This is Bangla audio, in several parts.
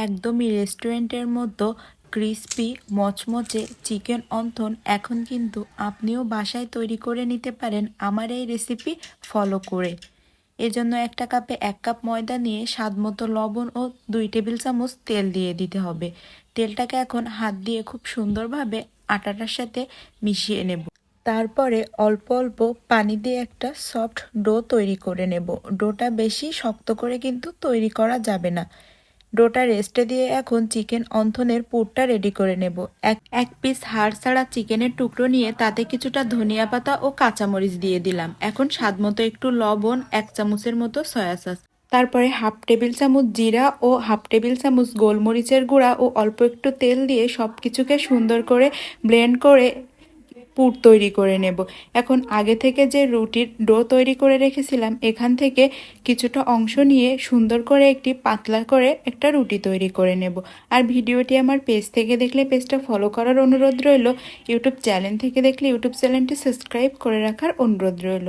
একদমই রেস্টুরেন্টের মতো ক্রিস্পি, মচমচে চিকেন অন্থন এখন কিন্তু আপনিও বাসায় তৈরি করে নিতে পারেন আমার এই রেসিপি ফলো করে। এজন্য একটা কাপে এক কাপ ময়দা নিয়ে স্বাদ মতো লবণ ও দুই টেবিল চামচ তেল দিয়ে দিতে হবে। তেলটাকে এখন হাত দিয়ে খুব সুন্দরভাবে আটাটার সাথে মিশিয়ে নেব। তারপরে অল্প অল্প পানি দিয়ে একটা সফট ডো তৈরি করে নেব। ডোটা বেশি শক্ত করে কিন্তু তৈরি করা যাবে না। ডোটা রেস্টে দিয়ে এখন চিকেন অন্থনের পুরটা রেডি করে নেব। এক এক পিস হাড় ছাড়া চিকেনের টুকরো নিয়ে তাতে কিছুটা ধনিয়া পাতা ও কাঁচামরিচ দিয়ে দিলাম। এখন স্বাদ মতো একটু লবণ, এক চামচের মতো সয়া সস তারপরে হাফ টেবিল চামচ জিরা ও হাফ টেবিল চামচ গোলমরিচের গুঁড়া ও অল্প একটু তেল দিয়ে সব কিছুকে সুন্দর করে ব্লেন্ড করে পুর তৈরি করে নেব। এখন আগে থেকে যে রুটির ডো তৈরি করে রেখেছিলাম, এখান থেকে কিছুটা অংশ নিয়ে সুন্দর করে একটি পাতলা করে একটা রুটি তৈরি করে নেব। আর ভিডিওটি আমার পেজ থেকে দেখলে, পেজটা ফলো করার অনুরোধ রইল। ইউটিউব চ্যানেল থেকে দেখলে ইউটিউব চ্যানেলটি সাবস্ক্রাইব করে রাখার অনুরোধ রইল।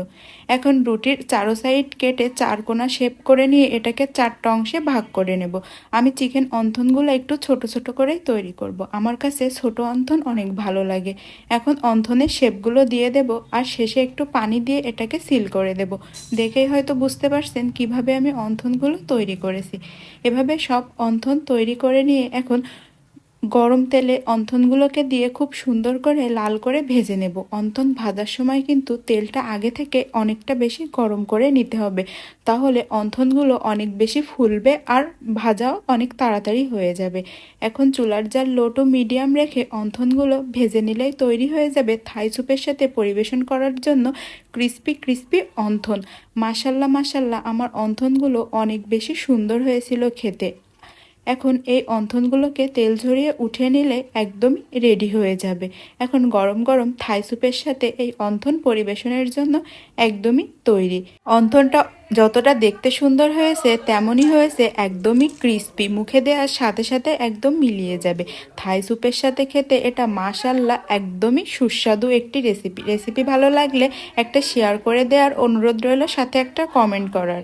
এখন রুটির চারো সাইড কেটে চার কোনা শেপ করে নিয়ে এটাকে চারটা অংশে ভাগ করে নেব। আমি চিকেন অন্থনগুলো একটু ছোট ছোট করেই তৈরি করব। আমার কাছে ছোট অন্থন অনেক ভালো লাগে। এখন অন্থনের শেপগুলো দিয়ে দেব আর শেষে একটু পানি দিয়ে এটাকে সিল করে দেব। দেখেই হয়তো বুঝতে পারছেন কীভাবে আমি অন্থনগুলো তৈরি করেছি। এভাবে সব অন্থন তৈরি করে নিয়ে এখন গরম তেলে অন্থনগুলোকে দিয়ে খুব সুন্দর করে লাল করে ভেজে নেব। অন্থন ভাজার সময় কিন্তু তেলটা আগে থেকে অনেকটা বেশি গরম করে নিতে হবে। তাহলে অন্থনগুলো অনেক বেশি ফুলবে আর ভাজাও অনেক তাড়াতাড়ি হয়ে যাবে। এখন চুলার জাল লো টু মিডিয়াম রেখে অন্থনগুলো ভেজে নিলেই তৈরি হয়ে যাবে থাই সুপের সাথে পরিবেশন করার জন্য ক্রিস্পি ক্রিস্পি অন্থন। মাসাল্লা মাসাল্লা আমার অন্থনগুলো অনেক বেশি সুন্দর হয়েছিল খেতে। এখন এই অন্থনগুলোকে তেল ঝরিয়ে উঠে নিলে একদমই রেডি হয়ে যাবে। এখন গরম গরম থাই স্যুপের সাথে এই অন্থন পরিবেশনের জন্য একদমই তৈরি। অন্থনটা যতটা দেখতে সুন্দর হয়েছে, তেমনই হয়েছে একদমই ক্রিস্পি মুখে দেওয়ার সাথে সাথে একদম মিলিয়ে যাবে। থাই স্যুপের সাথে খেতে এটা মাশাল্লাহ একদমই সুস্বাদু একটি রেসিপি রেসিপি ভালো লাগলে একটা শেয়ার করে দেওয়ার অনুরোধ রইল, সাথে একটা কমেন্ট করার।